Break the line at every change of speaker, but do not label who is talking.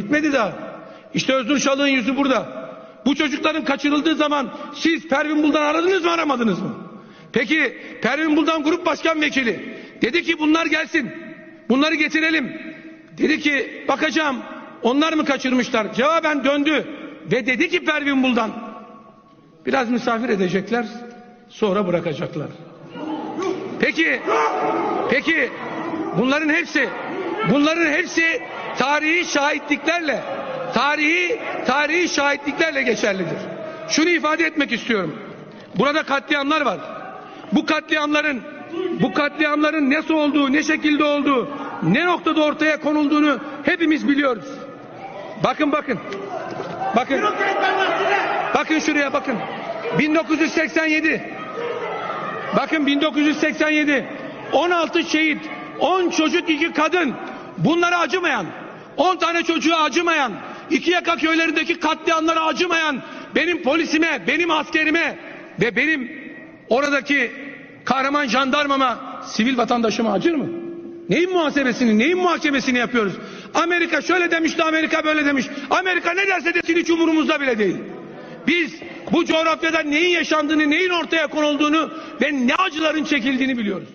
Bitmedi daha. İşte Özgür Şal'ın yüzü burada. Bu çocukların kaçırıldığı zaman siz Pervin Buldan aradınız mı aramadınız mı? Peki Pervin Buldan Grup Başkan Vekili dedi ki bunlar gelsin. Bunları getirelim. Dedi ki bakacağım onlar mı kaçırmışlar? Cevaben döndü ve dedi ki Pervin Buldan biraz misafir edecekler sonra bırakacaklar. Peki peki bunların hepsi bunların hepsi tarihi şahitliklerle tarihi tarihi şahitliklerle geçerlidir. Şunu ifade etmek istiyorum. Burada katliamlar var. Bu katliamların bu katliamların nasıl olduğu, ne şekilde olduğu, ne noktada ortaya konulduğunu hepimiz biliyoruz. Bakın bakın. Bakın. Bakın şuraya bakın. 1987 Bakın 1987 16 şehit 10 çocuk 2 kadın bunlara acımayan 10 tane çocuğa acımayan iki yaka köylerindeki katliamlara acımayan benim polisime benim askerime ve benim oradaki kahraman jandarmama sivil vatandaşıma acır mı? Neyin muhasebesini neyin muhakemesini yapıyoruz? Amerika şöyle demişti Amerika böyle demiş. Amerika ne derse desin hiç umurumuzda bile değil. Biz bu coğrafyada neyin yaşandığını, neyin ortaya konulduğunu ve ne acıların çekildiğini biliyoruz.